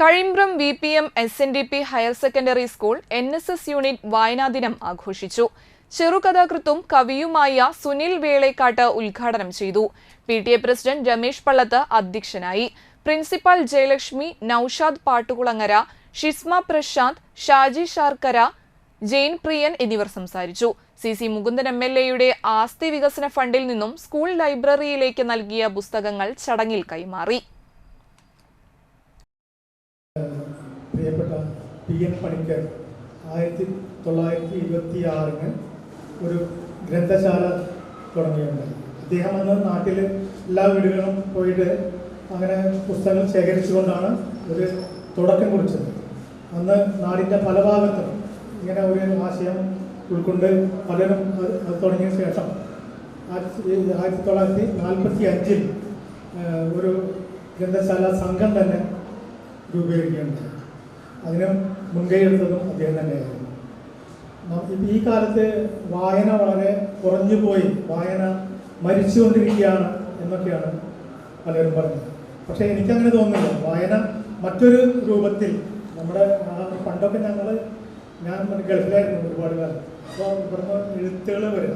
Kazhimbram V P M S N D P higher secondary school N S S unit വായനാ ദിനം ആഘോഷിച്ചു. ചെറുകഥാകൃത്തും കവിയുമായ സുനിൽ വേളേക്കാട്ട് ഉദ്ഘാടനം ചെയ്തു. P T A president Ramesh Pallath അധ്യക്ഷനായി. പ്രിൻസിപ്പൽ ജയലക്ഷ്മി നൌഷാദ് പാട്ടുകുളങ്ങര ഷിസ്മ പ്രശാന്ത് ഷാജി ഷാർക്കര ജെയിൻ പ്രിയൻ എന്നിവർ സംസാരിച്ചു. C C Mukundan M L എയുടെ ആസ്തി വികസന ഫണ്ടിൽ നിന്നും സ്കൂൾ ലൈബ്രറിയിലേക്ക് നൽകിയ പുസ്തകങ്ങൾ ചടങ്ങിൽ കൈമാറി. പ്രിയപ്പെട്ട പി എൻ പണിക്കർ ആയിരത്തി തൊള്ളായിരത്തി ഇരുപത്തി ആറിന് ഒരു ഗ്രന്ഥശാല തുടങ്ങിയിട്ടുണ്ട്. അദ്ദേഹം അന്ന് നാട്ടിൽ എല്ലാ വീടുകളും പോയിട്ട് അങ്ങനെ പുസ്തകങ്ങൾ ശേഖരിച്ചുകൊണ്ടാണ് ഒരു തുടക്കം കുറിച്ചത്. അന്ന് നാടിന്റെ പല ഭാഗത്തും ഇങ്ങനെ ഒരു ആശയം ഉൾക്കൊണ്ട് പലരും അത് തുടങ്ങിയ ശേഷം ആയിരത്തി തൊള്ളായിരത്തി നാൽപ്പത്തി അഞ്ചിൽ ഒരു ഗ്രന്ഥശാല സംഘം തന്നെ രൂപീകരിക്കുകയുണ്ടായി അതിന് മുൻകൈ എടുത്തതും അദ്ദേഹം തന്നെയായിരുന്നു. ഈ കാലത്ത് വായന വളരെ കുറഞ്ഞു പോയി. വായന മരിച്ചുകൊണ്ടിരിക്കുകയാണ് എന്നൊക്കെയാണ് പലരും പറഞ്ഞത്. പക്ഷേ എനിക്കങ്ങനെ തോന്നുന്നില്ല. വായന മറ്റൊരു രൂപത്തിൽ നമ്മുടെ പണ്ടൊക്കെ ഞങ്ങൾ ഞാൻ ഗൾഫിലായിരുന്നു ഒരുപാട് കാലം. അപ്പോൾ ഇവിടുന്ന് എഴുത്തുകൾ വരിക